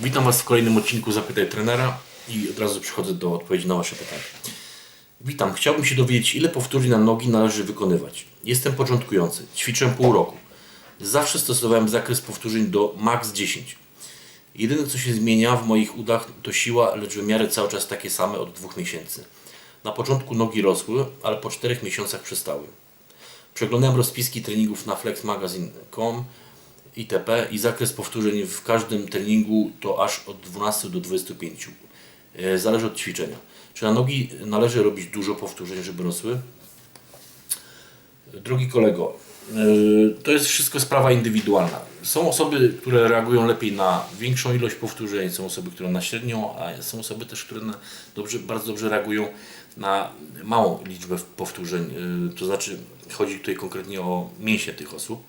Witam Was w kolejnym odcinku Zapytaj Trenera i od razu przechodzę do odpowiedzi na Wasze pytania. Witam, chciałbym się dowiedzieć, ile powtórzeń na nogi należy wykonywać. Jestem początkujący, ćwiczę pół roku. Zawsze stosowałem zakres powtórzeń do max 10. Jedyne co się zmienia w moich udach to siła, lecz wymiary cały czas takie same od dwóch miesięcy. Na początku nogi rosły, ale po 4 miesiącach przestały. Przeglądałem rozpiski treningów na flexmagazine.com itp. i zakres powtórzeń w każdym treningu to aż od 12 do 25. E, Zależy od ćwiczenia. Czy na nogi należy robić dużo powtórzeń, żeby rosły? Drogi kolego, e, to jest wszystko sprawa indywidualna. Są osoby, które reagują lepiej na większą ilość powtórzeń, są osoby, które na średnią, a są osoby też, które dobrze, bardzo dobrze reagują na małą liczbę powtórzeń. E, To znaczy, chodzi tutaj konkretnie o mięśnie tych osób.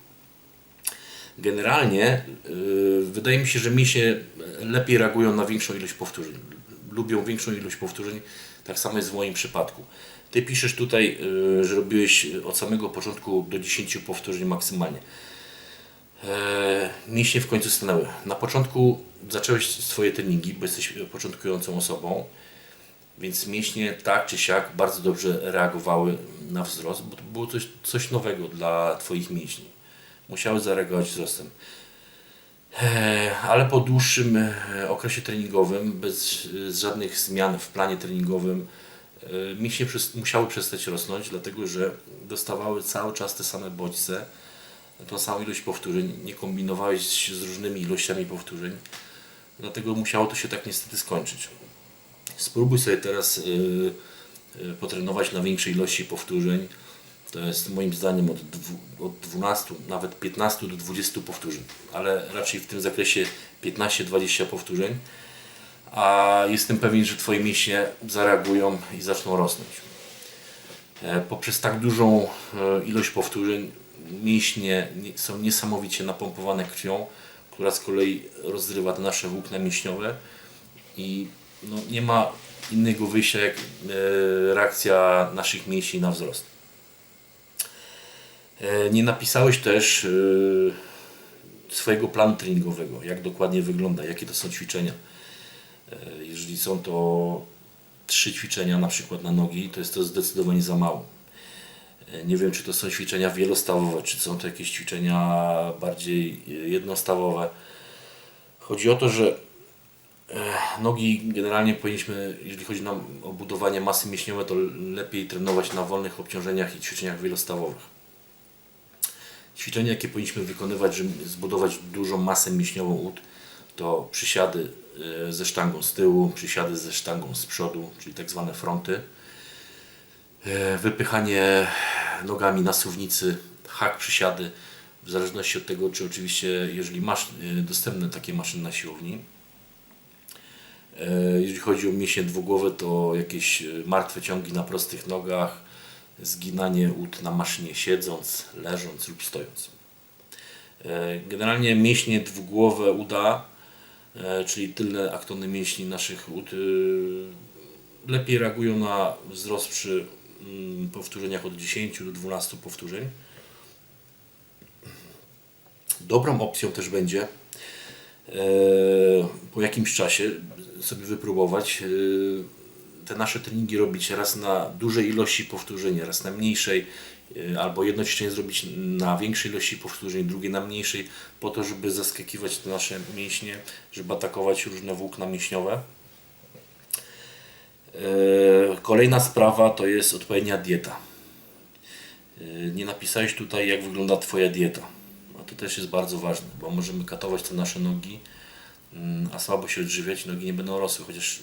Generalnie yy, wydaje mi się, że mięśnie lepiej reagują na większą ilość powtórzeń. Lubią większą ilość powtórzeń. Tak samo jest w moim przypadku. Ty piszesz tutaj, yy, że robiłeś od samego początku do 10 powtórzeń maksymalnie. Eee, mięśnie w końcu stanęły. Na początku zacząłeś swoje treningi, bo jesteś początkującą osobą, więc mięśnie tak czy siak bardzo dobrze reagowały na wzrost, bo to było coś, coś nowego dla Twoich mięśni. Musiały zareagować wzrostem. Eee, Ale po dłuższym e, okresie treningowym, bez e, żadnych zmian w planie treningowym, e, mięśnie musiały przestać rosnąć, dlatego że dostawały cały czas te same bodźce, tą samą ilość powtórzeń, nie kombinowałeś z różnymi ilościami powtórzeń, dlatego musiało to się tak niestety skończyć. Spróbuj sobie teraz y, potrenować na większej ilości powtórzeń. To jest moim zdaniem od, od 12, nawet 15 do 20 powtórzeń, ale raczej w tym zakresie 15-20 powtórzeń. A jestem pewien, że Twoje mięśnie zareagują i zaczną rosnąć. E, Poprzez tak dużą e, ilość powtórzeń mięśnie nie- są niesamowicie napompowane krwią, która z kolei rozrywa te nasze włókna mięśniowe i no, nie ma innego wyjścia jak e, reakcja naszych mięśni na wzrost. E, nie napisałeś też e, swojego planu treningowego, jak dokładnie wygląda, jakie to są ćwiczenia. E, jeżeli są to trzy ćwiczenia na przykład na nogi, to jest to zdecydowanie za mało. Nie wiem, czy to są ćwiczenia wielostawowe, czy są to jakieś ćwiczenia bardziej jednostawowe. Chodzi o to, że nogi generalnie powinniśmy, jeżeli chodzi nam o budowanie masy mięśniowej, to lepiej trenować na wolnych obciążeniach i ćwiczeniach wielostawowych. Ćwiczenia, jakie powinniśmy wykonywać, żeby zbudować dużą masę mięśniową ud, to przysiady e, ze sztangą z tyłu, przysiady ze sztangą z przodu, czyli tak zwane fronty. E, Wypychanie nogami na suwnicy, hak przysiady, w zależności od tego, czy oczywiście, jeżeli masz e, dostępne takie maszyny na siłowni. Jeżeli chodzi o mięśnie dwugłowe, to jakieś martwe ciągi na prostych nogach, zginanie ud na maszynie siedząc, leżąc lub stojąc. E, Generalnie mięśnie dwugłowe uda, e, czyli tylne aktony mięśni naszych ud, e, lepiej reagują na wzrost przy mm, powtórzeniach od 10 do 12 powtórzeń. Dobrą opcją też będzie po jakimś czasie sobie wypróbować te nasze treningi robić raz na dużej ilości powtórzeń, raz na mniejszej, e, albo jedno ćwiczenie zrobić na większej ilości powtórzeń, drugie na mniejszej, po to, żeby zaskakiwać te nasze mięśnie, żeby atakować różne włókna mięśniowe. E, Kolejna sprawa to jest odpowiednia dieta. E, Nie napisałeś tutaj, jak wygląda Twoja dieta. No to też jest bardzo ważne, bo możemy katować te nasze nogi, mm, a słabo się odżywiać, nogi nie będą rosły, chociaż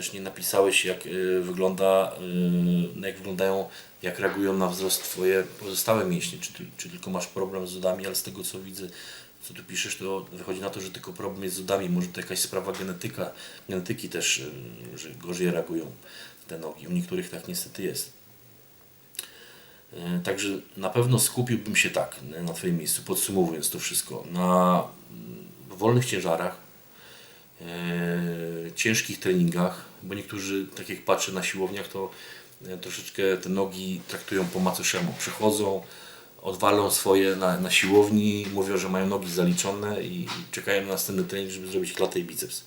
też nie napisałeś, jak y, wygląda, y, jak wyglądają, jak reagują na wzrost Twoje pozostałe mięśnie. Czy, ty, czy tylko masz problem z udami, ale z tego co widzę, co tu piszesz, to wychodzi na to, że tylko problem jest z udami. Może to jakaś sprawa genetyka, genetyki też, y, że gorzej reagują te nogi. U niektórych tak niestety jest. Także na pewno skupiłbym się tak na Twoim miejscu, podsumowując to wszystko, na mm, wolnych ciężarach, ciężkich treningach, bo niektórzy, tak jak patrzę na siłowniach, to e, troszeczkę te nogi traktują po macoszemu. Przychodzą, odwalą swoje na, na siłowni, mówią, że mają nogi zaliczone i czekają na następny trening, żeby zrobić klatę i biceps.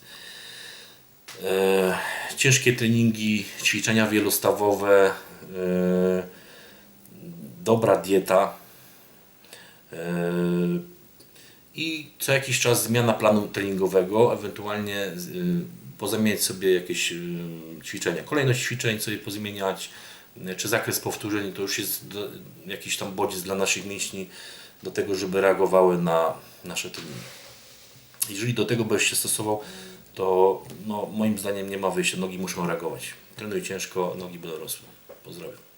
E, ciężkie treningi, ćwiczenia wielostawowe, e, dobra dieta e, i co jakiś czas zmiana planu treningowego, ewentualnie y, pozamieniać sobie jakieś y, ćwiczenia. Kolejność ćwiczeń sobie pozmieniać, y, czy zakres powtórzeń to już jest jakiś tam bodziec dla naszych mięśni do tego, żeby reagowały na nasze treningi. Jeżeli do tego będziesz się stosował, to no, moim zdaniem nie ma wyjścia, nogi muszą reagować. Trenuj ciężko, nogi będą rosły. Pozdrawiam.